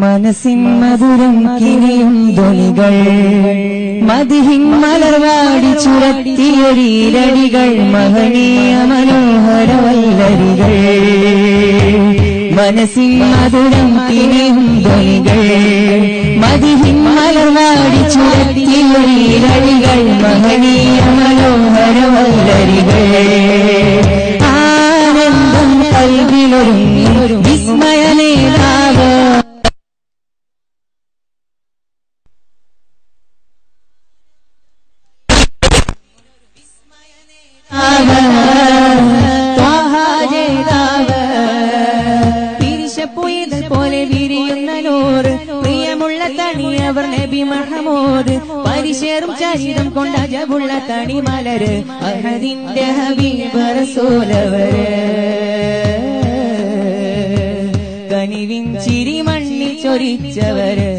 മനസ്സിൻ മധുരം കിനിയും ധ്വനികൾ. മതിഹിൻ മലർവാടി ചുരത്തിയൊരീരടികൾ മഹനീയ മനോഹരവല്ലരികൾ. മനസ്സിൻ മധുരം കിനിയും ധ്വനികൾ. മതിഹിൻ മലർവാടി ചുരത്തിയൊരീരടികൾ മഹനീയ മനോഹര തണിയവർ നബി മഹമൂദ്. പരിശേറും ചരിതം കൊണ്ട ജബുള്ള തണി മലര് അഹദിന്റെ ഹബീബ് റസൂലവര്. കനിവിൻ ചിരി മണ്ണി ചൊരിച്ചവര്.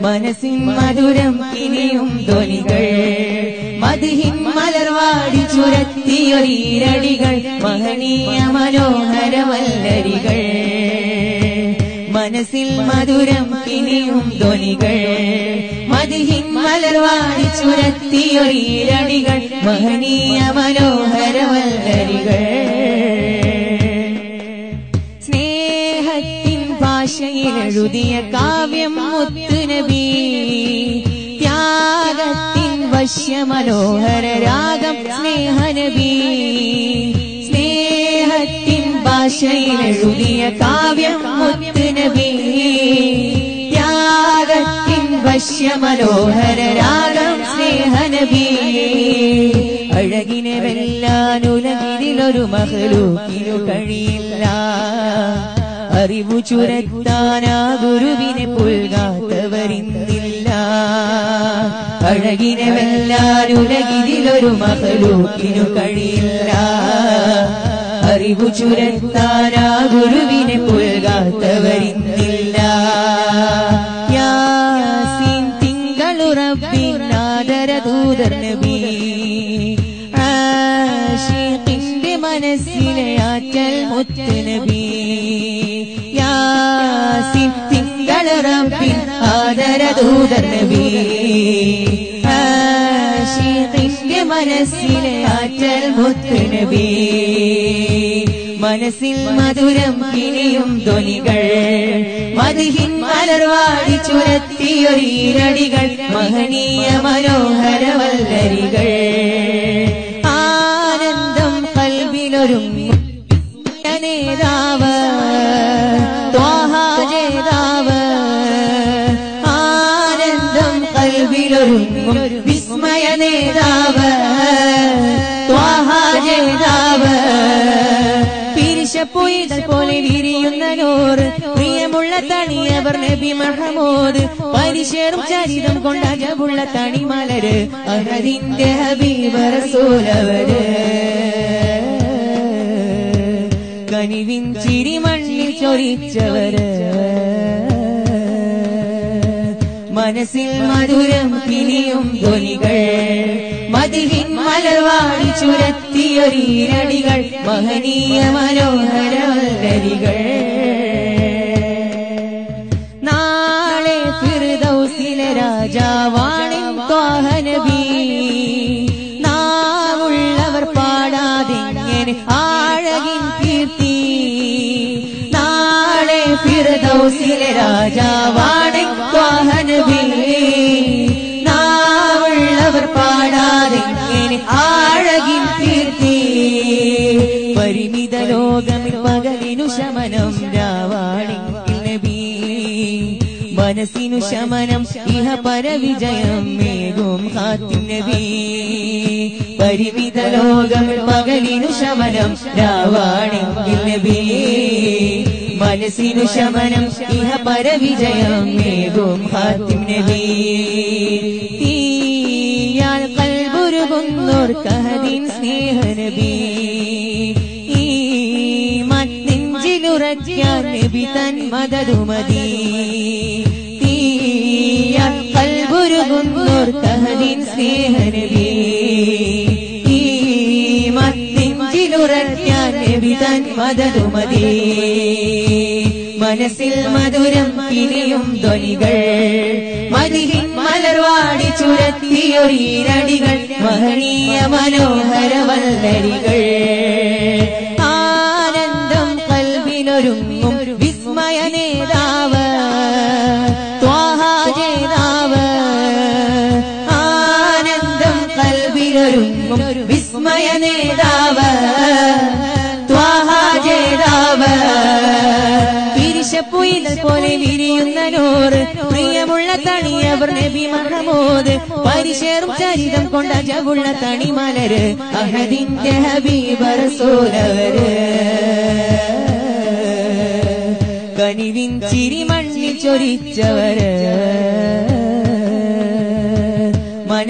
മനസ്സിൻ മധുരം ഇനിയും ധ്വനികൾ. മതിഹിൻ മലർവാടി ചുരത്തിയൊരീരടികൾ. മഹനീയ മനോഹര വല്ലരികൾ മനസ്സിൽ മധുരം കിനിയും ധ്വനികൾ. മതിഹിൻ മലർവാടി ചുരത്തിയൊരീരടികൾ മഹനീയ മനോഹര സ്നേഹത്തിൻ ഭാഷയിൽ എഴുതിയ കാവ്യം മുത്തുനബി. ത്യാഗത്തിൻ വശ്യമനോഹര രാഗം സ്നേഹനബി. ഭാഷയിൽ എഴുതിയ കാവ്യം മുത്തുനബി. വശ്യമനോഹര രാഗം സ്നേഹനബി അഴകിനെ വെല്ലാനുലകിലൊരു മഹലൂക്കിനു കഴിയില്ല. അറിവു ചുരത്താനാ ഗുരുവിനെ പുൽകാത്തവരിന്നില്ല. അഴകിനെ വെല്ലാനുലകിലൊരു മഹലൂക്കിനു കഴിയില്ല. അറിവു ചുരത്താനാ ഗുരുവിനെ പുൽകാത്തവരിന്നില്ല. ആറ്റൽ മുത്ത് യാസിൻ യാസീൻ തിങ്കളുറപ്പിൻ ആദര ദൂതർ നബി. ആശിഖിന്റെ മനസ്സിലെ ആറ്റൽ മുത്ത് നബി മനസ്സിൽ മധുരം കിനിയും ധ്വനികൾ. മധുഹിൻ മലർവാടി ചുരത്തിയൊരീരടികൾ മഹനീയ മനോഹര വല്ലരികൾ ആനന്ദം കൽവിലൊരുങ്ങി കൽവിലൊരുങ്ങും വിസ്മയ നേതാവ് ത്വാഹാജേതാവ് പിരിശപ്പൊയ്തൽ പോലെ വിരിയുന്ന നോറ് പ്രിയമുള്ള തണിയവർ നബി മഹമൂദ്. പരിശേറും ചരിതം കൊണ്ട തണി മലര് അഹദിന്റെ ഹബീബ് റസൂലവര്. കനിവിൻ ചിരി മണ്ണിൽ ചൊരിച്ചവര്. മനസ്സിൽ മധുരം കിനിയും ധ്വനികൾ. മതിഹിൻ മലർവാടി ചുരത്തിയൊരീരടികൾ മഹനീയ മനോഹര വല്ലരികൾ നാളെ ഫിർദൗസിലെ രാജാവാണ് ത്വാഹനബി. നാവുള്ളവർ പാടാതെങ്ങനെ ആഴകിൻ കീർത്തി. നാളെ ഫിർദൗസിലെ രാജാവാണിൻ പകലിനു ശമനം രാവാണിങ്കിൽ നബി. മനസ്സിനു ശമനം ഇഹ പരവിജയം മേഘും ഹാത്തിൻ നബി. പരിമിത ലോകം പകലിനു ശമനം രാവാണിങ്കിൽ നബി. മനസ്സിനു ശമനം ഇഹ പരവിജയം മേഘും ഹാത്തിൻ നബി. തീയാൽ കൽബുരുകുന്നോർ കഹദിൻ സ്നേഹനബി ഈ മത്തിഞ്ചിലുറയ്ക്കാൻ നബി തൻ മദതുമതി തീയാൽ കൽബുരുകുന്നോർ തൻ മദതുമതി മനസ്സിൽ മധുരം പിരിയും ധ്വനികൾ. മതിഹിൻ മലർവാടി ചുരത്തിയൊരീരടികൾ മഹനീയ മനോഹര വല്ലരികൾ ആനന്ദം കൽവിനൊരുങ്ങും വിസ്മയ നേതാവ് ത്വാഹാജേതാവ് പിരിശപ്പുയിൽ പോലെ വിരിയുന്ന നോറ് പ്രിയമുള്ള തണിയവർ നബി മഹമോദ്. പരിശേറും ചരിതം കൊണ്ട ജവുള്ള തണിമലര് അഹദിന്റെ ഹബീബർ സോലവര് കനിവിൻ ചിരി മണ്ണിൽ ചൊരിച്ചവര്.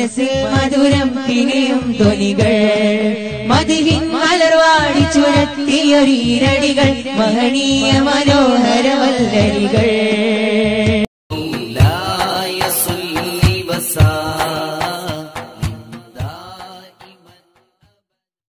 മനസ്സിൽ മധുരം കിനിയും ധ്വനികൾ. മതിഹിൻ മലർവാടി ചുരത്തിയൊരീരടികൾ. മഹനീയ മനോഹര